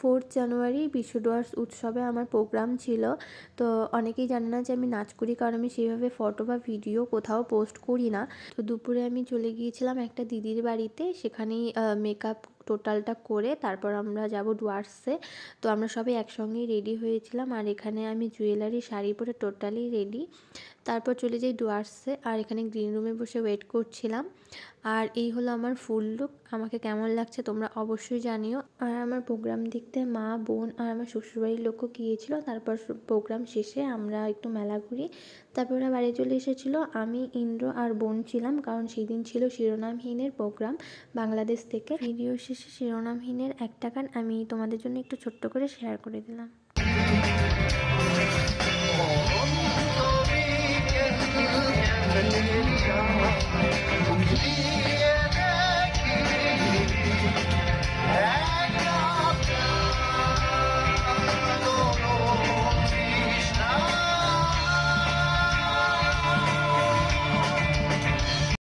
Fourth January বিশ্ব ডুয়ার্স উৎসবে আমার প্রোগ্রাম ছিল। তো অনেকেই জানে না যে আমি নাচ করি, কারণ আমি সেইভাবে ফটো বা ভিডিও কোথাও পোস্ট করি না। তো দুপুরে আমি চলে গিয়েছিলাম একটা দিদির বাড়িতে, সেখানেই মেকআপ টোটালটা করে তারপর আমরা যাব ডুয়ার্সে। তো আমরা সবাই একসঙ্গেই রেডি হয়েছিলাম, আর এখানে আমি জুয়েলারি শাড়ি পরে টোটালি রেডি তারপর চলে যাই ডুয়ার্সে, আর এখানে গ্রিন রুমে বসে ওয়েট করছিলাম। আর এই হলো আমার ফুল লুক আমাকে কেমন লাগছে তোমরা অবশ্যই জানিও। আর আমার প্রোগ্রাম দেখতে মা, বোন আর আমার শ্বশুরবাড়ির লোকও গিয়েছিল, তারপর প্রোগ্রাম শেষে আমরা একটু মেলা ঘুরি। তারপর ওরা বাড়ি চলে এসেছিল, আমি, ইন্দ্র আর বোন ছিলাম, কারণ সেই দিন ছিল শিরোনামহীনের প্রোগ্রাম বাংলাদেশ থেকে। ভিডিও শেষে শিরোনামহীনের একটা গান আমি তোমাদের জন্য একটু ছোট্ট করে শেয়ার করে দিলাম। Tchau.